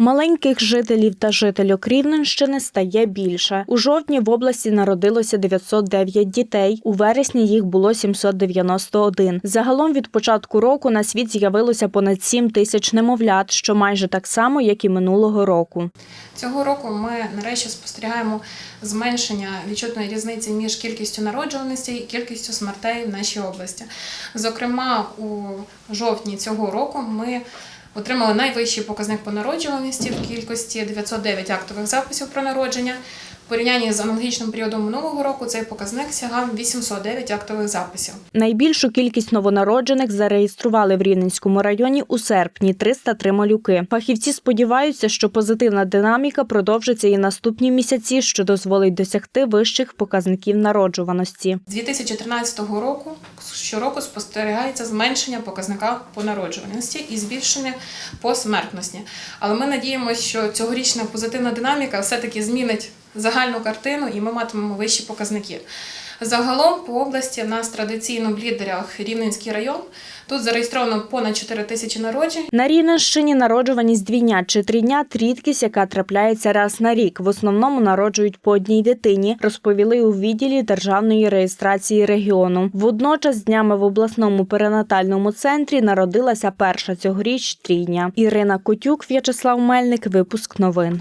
Маленьких жителів та жительок Рівненщини стає більше. У жовтні в області народилося 909 дітей. У вересні їх було 791. Загалом від початку року на світ з'явилося понад 7 тисяч немовлят, що майже так само, як і минулого року. Цього року ми нарешті спостерігаємо зменшення відчутної різниці між кількістю народжуваностей і кількістю смертей в нашій області. Зокрема, у жовтні цього року ми отримали найвищий показник по народжуваності в кількості 909 актових записів про народження. В порівнянні з аналогічним періодом минулого року цей показник сягав 809 актових записів. Найбільшу кількість новонароджених зареєстрували в Рівненському районі у серпні 303 малюки. Фахівці сподіваються, що позитивна динаміка продовжиться і наступні місяці, що дозволить досягти вищих показників народжуваності. З 2013 року щороку спостерігається зменшення показника по народжуваності і збільшення по смертності. Але ми надіємося, що цьогорічна позитивна динаміка все-таки змінить загальну картину і ми матимемо вищі показники. Загалом по області в нас традиційно в лідерах Рівненський район. Тут зареєстровано понад 4 тисячі народжень. На Рівненщині народжуваність двійня чи трійнят – рідкість, яка трапляється раз на рік. В основному народжують по одній дитині, розповіли у відділі державної реєстрації регіону. Водночас днями в обласному перинатальному центрі народилася перша цьогоріч трійня. Ірина Котюк, В'ячеслав Мельник. Випуск новин.